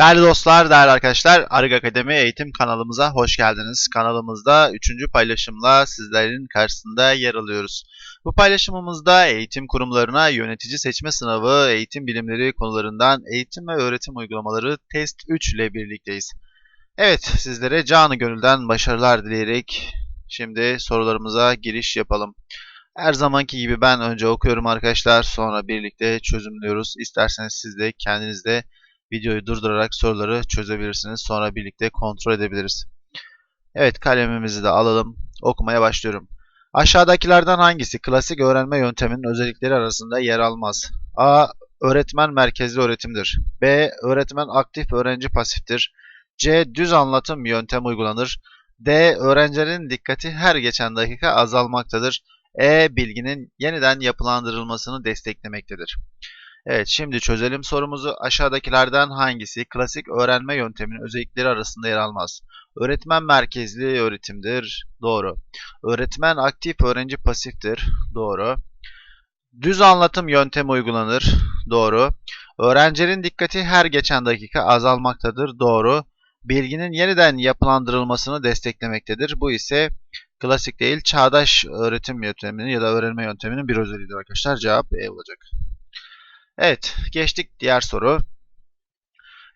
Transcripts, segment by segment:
Değerli dostlar, değerli arkadaşlar, Arık Akademi eğitim kanalımıza hoş geldiniz. Kanalımızda 3. paylaşımla sizlerin karşısında yer alıyoruz. Bu paylaşımımızda eğitim kurumlarına yönetici seçme sınavı, eğitim bilimleri konularından eğitim ve öğretim uygulamaları test 3 ile birlikteyiz. Evet, sizlere canı gönülden başarılar dileyerek şimdi sorularımıza giriş yapalım. Her zamanki gibi ben önce okuyorum arkadaşlar, sonra birlikte çözümlüyoruz. İsterseniz siz de kendiniz de videoyu durdurarak soruları çözebilirsiniz. Sonra birlikte kontrol edebiliriz. Evet kalemimizi de alalım. Okumaya başlıyorum. Aşağıdakilerden hangisi klasik öğrenme yönteminin özellikleri arasında yer almaz? A. Öğretmen merkezli öğretimdir. B. Öğretmen aktif öğrenci pasiftir. C. Düz anlatım yöntem uygulanır. D. Öğrencilerin dikkati her geçen dakika azalmaktadır. E. Bilginin yeniden yapılandırılmasını desteklemektedir. Evet, şimdi çözelim sorumuzu. Aşağıdakilerden hangisi klasik öğrenme yönteminin özellikleri arasında yer almaz? Öğretmen merkezli öğretimdir. Doğru. Öğretmen aktif, öğrenci pasiftir. Doğru. Düz anlatım yöntemi uygulanır. Doğru. Öğrencilerin dikkati her geçen dakika azalmaktadır. Doğru. Bilginin yeniden yapılandırılmasını desteklemektedir. Bu ise klasik değil, çağdaş öğretim yönteminin ya da öğrenme yönteminin bir özelliğidir arkadaşlar. Cevap E olacak. Evet, geçtik diğer soru.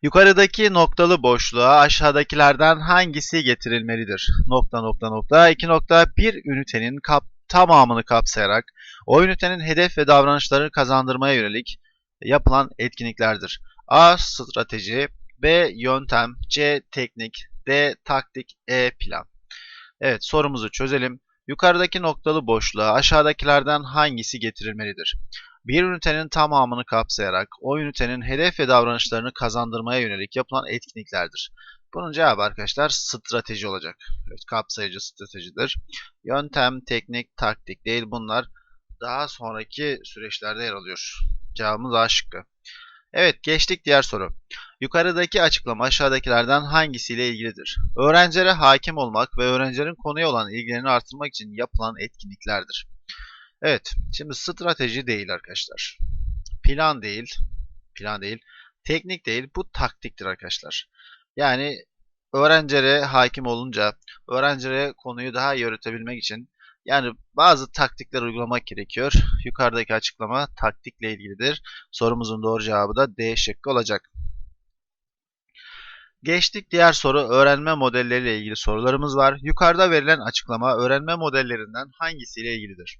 Yukarıdaki noktalı boşluğa aşağıdakilerden hangisi getirilmelidir? Nokta nokta nokta. 2 nokta bir ünitenin kap tamamını kapsayarak o ünitenin hedef ve davranışları kazandırmaya yönelik yapılan etkinliklerdir. A. Strateji B. Yöntem C. Teknik D. Taktik E. Plan Evet sorumuzu çözelim. Yukarıdaki noktalı boşluğa aşağıdakilerden hangisi getirilmelidir? Bir ünitenin tamamını kapsayarak o ünitenin hedef ve davranışlarını kazandırmaya yönelik yapılan etkinliklerdir. Bunun cevabı arkadaşlar strateji olacak. Evet, kapsayıcı stratejidir. Yöntem, teknik, taktik değil bunlar daha sonraki süreçlerde yer alıyor. Cevabımız A şıkkı. Evet geçtik diğer soru. Yukarıdaki açıklama aşağıdakilerden hangisiyle ilgilidir? Öğrencilere hakim olmak ve öğrencilerin konuya olan ilgilerini artırmak için yapılan etkinliklerdir. Evet, şimdi strateji değil arkadaşlar. Plan değil, plan değil, teknik değil, bu taktiktir arkadaşlar. Yani öğrencilere hakim olunca, öğrencilere konuyu daha iyi öğretebilmek için yani bazı taktikler uygulamak gerekiyor. Yukarıdaki açıklama taktikle ilgilidir. Sorumuzun doğru cevabı da D şıkkı olacak. Geçtik diğer soru öğrenme modelleriyle ilgili sorularımız var. Yukarıda verilen açıklama öğrenme modellerinden hangisiyle ilgilidir?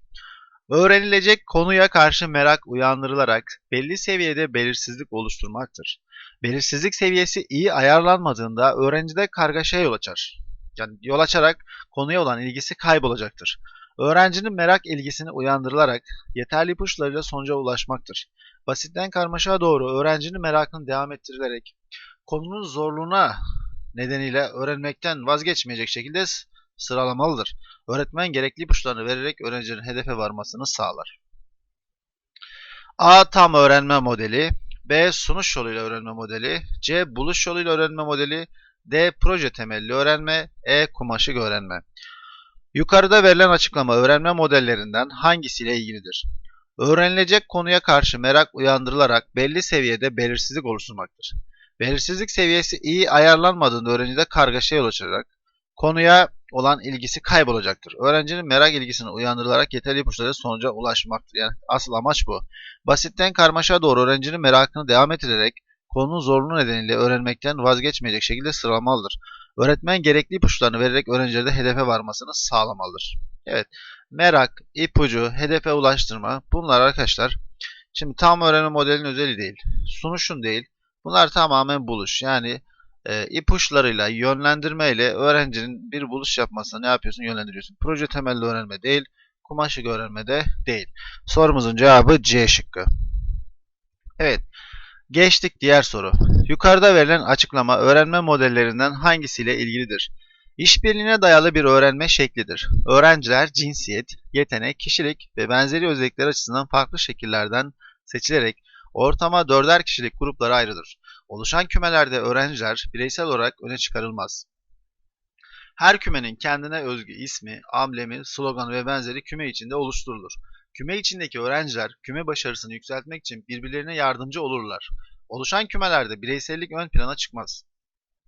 Öğrenilecek konuya karşı merak uyandırılarak belli seviyede belirsizlik oluşturmaktır. Belirsizlik seviyesi iyi ayarlanmadığında öğrencide kargaşaya yol açar. Yani yol açarak konuya olan ilgisi kaybolacaktır. Öğrencinin merak ilgisini uyandırılarak yeterli ipuçlarıyla sonuca ulaşmaktır. Basitten karmaşaya doğru öğrencinin merakını devam ettirilerek konunun zorluğuna nedeniyle öğrenmekten vazgeçmeyecek şekilde sıralamalıdır. Öğretmen gerekli ipuçlarını vererek öğrencinin hedefe varmasını sağlar. A. Tam öğrenme modeli B. Sunuş yoluyla öğrenme modeli C. Buluş yoluyla öğrenme modeli D. Proje temelli öğrenme E. Kumaşık öğrenme Yukarıda verilen açıklama öğrenme modellerinden hangisiyle ilgilidir? Öğrenilecek konuya karşı merak uyandırılarak belli seviyede belirsizlik oluşturmaktır. Belirsizlik seviyesi iyi ayarlanmadığında öğrencide kargaşa yol açarak konuya olan ilgisi kaybolacaktır. Öğrencinin merak ilgisini uyandırılarak yeterli ipuçları sonuca ulaşmaktır. Yani asıl amaç bu. Basitten karmaşa doğru öğrencinin merakını devam ettirerek konunun zorluğu nedeniyle öğrenmekten vazgeçmeyecek şekilde sıralamalıdır. Öğretmen gerekli ipuçlarını vererek öğrencilerde hedefe varmasını sağlamalıdır. Evet, merak, ipucu, hedefe ulaştırma bunlar arkadaşlar şimdi tam öğrenme modelinin özelliği değil. Sunuşun değil. Bunlar tamamen buluş. Yani e, ipuçlarıyla, yönlendirmeyle öğrencinin bir buluş yapmasına ne yapıyorsun? Yönlendiriyorsun. Proje temelli öğrenme değil, kumaşık öğrenme de değil. Sorumuzun cevabı C şıkkı. Evet. Geçtik diğer soru. Yukarıda verilen açıklama öğrenme modellerinden hangisiyle ilgilidir? İşbirliğine dayalı bir öğrenme şeklidir. Öğrenciler cinsiyet, yetenek, kişilik ve benzeri özellikler açısından farklı şekillerden seçilerek ortama dörder kişilik gruplara ayrılır. Oluşan kümelerde öğrenciler bireysel olarak öne çıkarılmaz. Her kümenin kendine özgü ismi, amblemi, sloganı ve benzeri küme içinde oluşturulur. Küme içindeki öğrenciler küme başarısını yükseltmek için birbirlerine yardımcı olurlar. Oluşan kümelerde bireysellik ön plana çıkmaz.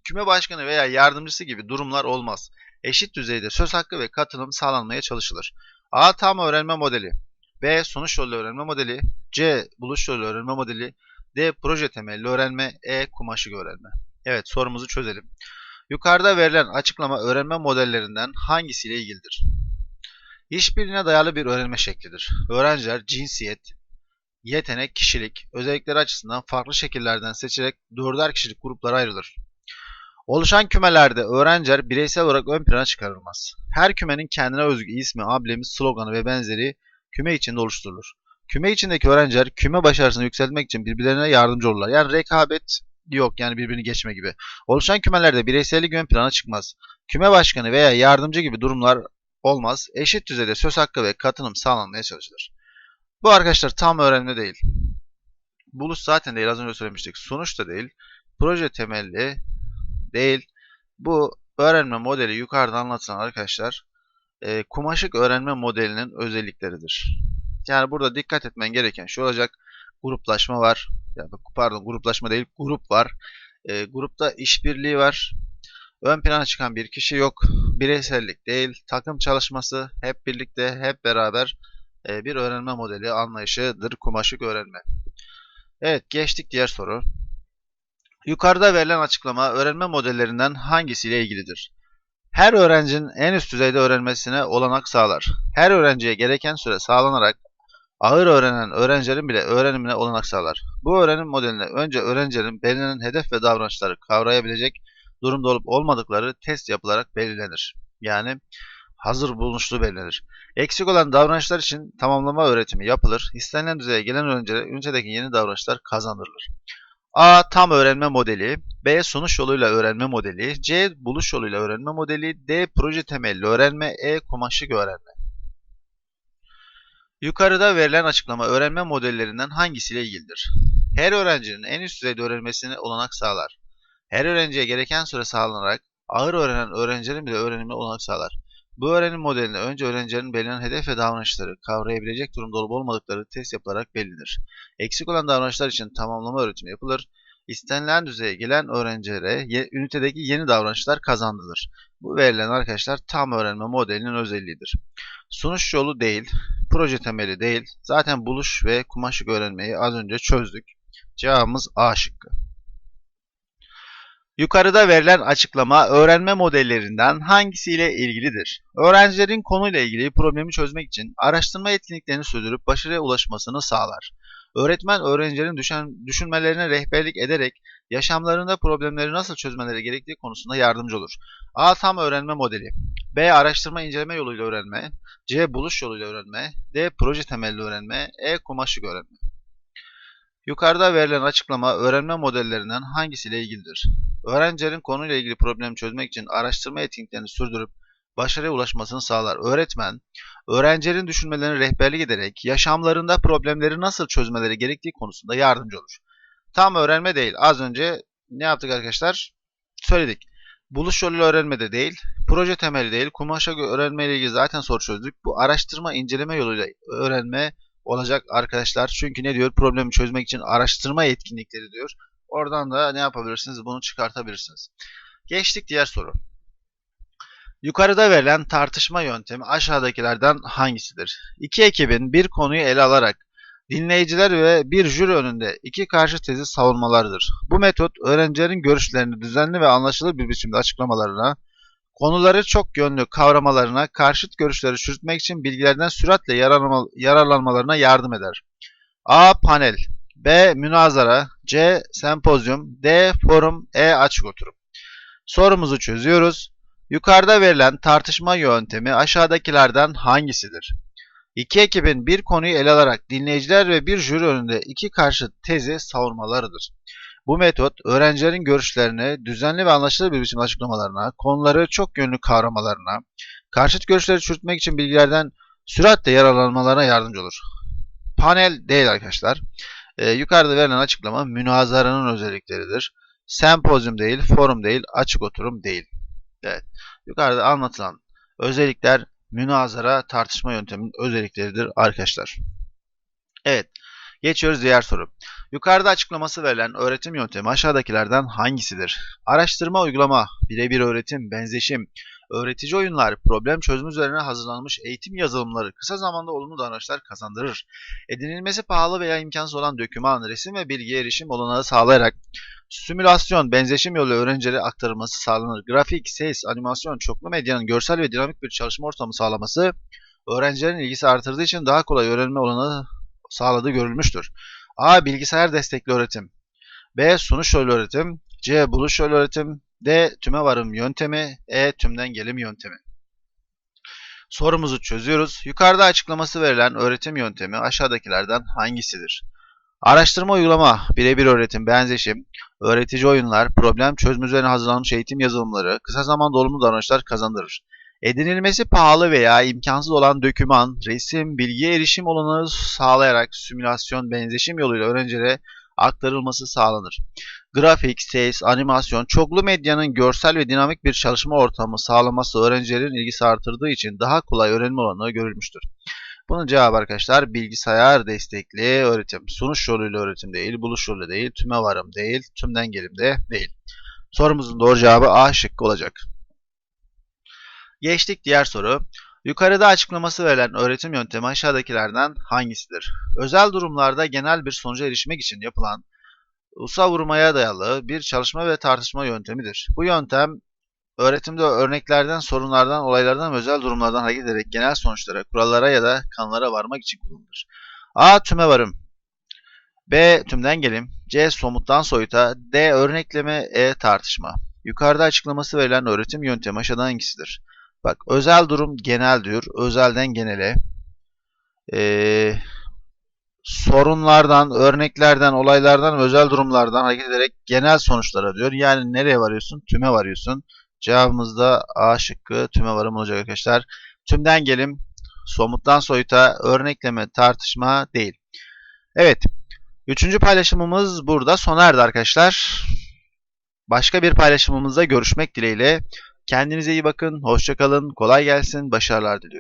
Küme başkanı veya yardımcısı gibi durumlar olmaz. Eşit düzeyde söz hakkı ve katılım sağlanmaya çalışılır. A. Tam öğrenme modeli. B. Sonuç yollu öğrenme modeli. C. Buluş yollu öğrenme modeli. D. Proje temelli öğrenme. E. Kumaşık öğrenme. Evet sorumuzu çözelim. Yukarıda verilen açıklama öğrenme modellerinden hangisiyle ilgilidir? İşbirliğine dayalı bir öğrenme şeklidir. Öğrenciler cinsiyet, yetenek, kişilik, özellikleri açısından farklı şekillerden seçerek dörder kişilik gruplara ayrılır. Oluşan kümelerde öğrenciler bireysel olarak ön plana çıkarılmaz. Her kümenin kendine özgü ismi, ablemi, sloganı ve benzeri küme içinde oluşturulur. Küme içindeki öğrenciler küme başarısını yükseltmek için birbirlerine yardımcı olurlar. Yani rekabet yok yani birbirini geçme gibi. Oluşan kümelerde bireysellik ön plana çıkmaz. Küme başkanı veya yardımcı gibi durumlar olmaz. Eşit düzeyde söz hakkı ve katılım sağlanmaya çalışılır. Bu arkadaşlar tam öğrenme değil. Buluş zaten değil az önce söylemiştik. Sonuç da değil. Proje temelli değil. Bu öğrenme modeli yukarıda anlatılan arkadaşlar e, kumaşık öğrenme modelinin özellikleridir. Yani burada dikkat etmen gereken şu olacak. Gruplaşma var. Yani pardon gruplaşma değil grup var. E, grupta işbirliği var. Ön plana çıkan bir kişi yok. Bireysellik değil. Takım çalışması hep birlikte hep beraber e, bir öğrenme modeli anlayışıdır kumaşık öğrenme. Evet geçtik diğer soru. Yukarıda verilen açıklama öğrenme modellerinden hangisiyle ilgilidir? Her öğrencinin en üst düzeyde öğrenmesine olanak sağlar. Her öğrenciye gereken süre sağlanarak ağır öğrenen öğrencilerin bile öğrenimine olanak sağlar. Bu öğrenim modeline önce öğrencilerin belirlenen hedef ve davranışları kavrayabilecek durumda olup olmadıkları test yapılarak belirlenir. Yani hazır bulunuşlu belirlenir. Eksik olan davranışlar için tamamlama öğretimi yapılır. İstenilen düzeye gelen öğrencilere ünitedeki yeni davranışlar kazandırılır. A. Tam öğrenme modeli. B. Sonuç yoluyla öğrenme modeli. C. Buluş yoluyla öğrenme modeli. D. Proje temelli öğrenme. E. Kumaşık öğrenme. Yukarıda verilen açıklama öğrenme modellerinden hangisiyle ilgilidir? Her öğrencinin en üst düzeyde öğrenmesine olanak sağlar. Her öğrenciye gereken süre sağlanarak ağır öğrenen öğrencilerin bile öğrenimine olanak sağlar. Bu öğrenim modelinde önce öğrencilerin belirlenen hedef ve davranışları kavrayabilecek durumda olup olmadıkları test yapılarak belirlenir. Eksik olan davranışlar için tamamlama öğretimi yapılır. İstenilen düzeye gelen öğrencilere ünitedeki yeni davranışlar kazandırılır. Bu verilen arkadaşlar tam öğrenme modelinin özelliğidir. Sonuç yolu değil, proje temeli değil. Zaten buluş ve kumaşık öğrenmeyi az önce çözdük. Cevabımız A şıkkı. Yukarıda verilen açıklama öğrenme modellerinden hangisiyle ilgilidir? Öğrencilerin konuyla ilgili problemi çözmek için araştırma etkinliklerini sürdürüp başarıya ulaşmasını sağlar. Öğretmen öğrencilerin düşen, düşünmelerine rehberlik ederek yaşamlarında problemleri nasıl çözmeleri gerektiği konusunda yardımcı olur. A. Tam öğrenme modeli. B. Araştırma inceleme yoluyla öğrenme. C. Buluş yoluyla öğrenme. D. Proje temelli öğrenme. E. Kumaşık öğrenme. Yukarıda verilen açıklama öğrenme modellerinden hangisiyle ilgilidir? Öğrencilerin konuyla ilgili problemi çözmek için araştırma etkinliklerini sürdürüp başarıya ulaşmasını sağlar. Öğretmen, öğrencilerin düşünmelerini rehberlik ederek yaşamlarında problemleri nasıl çözmeleri gerektiği konusunda yardımcı olur. Tam öğrenme değil. Az önce ne yaptık arkadaşlar? Söyledik. Buluş yoluyla öğrenme de değil, proje temeli değil, kumaşa öğrenme ile ilgili zaten soru çözdük. Bu araştırma, inceleme yoluyla öğrenme olacak arkadaşlar. Çünkü ne diyor? Problemi çözmek için araştırma etkinlikleri diyor. Oradan da ne yapabilirsiniz? Bunu çıkartabilirsiniz. Geçtik diğer soru. Yukarıda verilen tartışma yöntemi aşağıdakilerden hangisidir? İki ekibin bir konuyu ele alarak dinleyiciler ve bir jüri önünde iki karşı tezi savunmalarıdır. Bu metot öğrencilerin görüşlerini düzenli ve anlaşılır bir biçimde açıklamalarına, konuları çok yönlü kavramalarına, karşıt görüşleri çürütmek için bilgilerden süratle yararlanmalarına yardım eder. A. Panel B. Münazara C. Sempozyum D. Forum E. Açık oturum Sorumuzu çözüyoruz. Yukarıda verilen tartışma yöntemi aşağıdakilerden hangisidir? İki ekibin bir konuyu ele alarak dinleyiciler ve bir jüri önünde iki karşı tezi savurmalarıdır. Bu metot öğrencilerin görüşlerini düzenli ve anlaşılır bir biçimde açıklamalarına, konuları çok yönlü kavramalarına, karşıt görüşleri çürütmek için bilgilerden süratle yararlanmalarına yardımcı olur. Panel değil arkadaşlar. Ee, yukarıda verilen açıklama münazaranın özellikleridir. Sempozyum değil, forum değil, açık oturum değil. Evet. Yukarıda anlatılan özellikler münazara tartışma yönteminin özellikleridir arkadaşlar. Evet. Geçiyoruz diğer soru. Yukarıda açıklaması verilen öğretim yöntemi aşağıdakilerden hangisidir? Araştırma, uygulama, birebir öğretim, benzeşim, öğretici oyunlar, problem çözüm üzerine hazırlanmış eğitim yazılımları kısa zamanda olumlu davranışlar kazandırır. Edinilmesi pahalı veya imkansız olan döküman, resim ve bilgiye erişim olanağı sağlayarak simülasyon, benzeşim yolu öğrencilere aktarılması sağlanır. Grafik, ses, animasyon, çoklu medyanın görsel ve dinamik bir çalışma ortamı sağlaması öğrencilerin ilgisi artırdığı için daha kolay öğrenme olanağı sağladığı görülmüştür. A. Bilgisayar destekli öğretim. B. Sunuş yolu öğretim. C. Buluş yolu öğretim. D. Tüme varım yöntemi. E. Tümden gelim yöntemi. Sorumuzu çözüyoruz. Yukarıda açıklaması verilen öğretim yöntemi aşağıdakilerden hangisidir? Araştırma uygulama, birebir öğretim, benzeşim, öğretici oyunlar, problem çözme üzerine hazırlanmış eğitim yazılımları kısa zamanda olumlu davranışlar kazandırır. Edinilmesi pahalı veya imkansız olan döküman, resim, bilgiye erişim olanağı sağlayarak simülasyon, benzeşim yoluyla öğrencilere aktarılması sağlanır. Grafik, ses, animasyon, çoklu medyanın görsel ve dinamik bir çalışma ortamı sağlaması öğrencilerin ilgisi artırdığı için daha kolay öğrenme olanağı görülmüştür. Bunun cevabı arkadaşlar bilgisayar destekli öğretim. Sunuş yoluyla öğretim değil, buluş yoluyla değil, tüme varım değil, tümden gelim de değil. Sorumuzun doğru cevabı A şıkkı olacak. Geçtik diğer soru. Yukarıda açıklaması verilen öğretim yöntemi aşağıdakilerden hangisidir? Özel durumlarda genel bir sonuca erişmek için yapılan usa vurmaya dayalı bir çalışma ve tartışma yöntemidir. Bu yöntem öğretimde örneklerden, sorunlardan, olaylardan ve özel durumlardan hareket ederek genel sonuçlara, kurallara ya da kanılara varmak için kullanılır. A. Tüme varım. B. Tümden gelim. C. Somuttan soyuta. D. Örnekleme. E. Tartışma. Yukarıda açıklaması verilen öğretim yöntemi aşağıdan hangisidir? Bak özel durum genel diyor. Özelden genele. Ee, sorunlardan, örneklerden, olaylardan özel durumlardan hareket ederek genel sonuçlara diyor. Yani nereye varıyorsun? Tüme varıyorsun. Cevabımız da A şıkkı tüme varım olacak arkadaşlar. Tümden gelim, somuttan soyuta, örnekleme, tartışma değil. Evet. Üçüncü paylaşımımız burada sona erdi arkadaşlar. Başka bir paylaşımımızda görüşmek dileğiyle. Kendinize iyi bakın, hoşçakalın, kolay gelsin, başarılar diliyorum.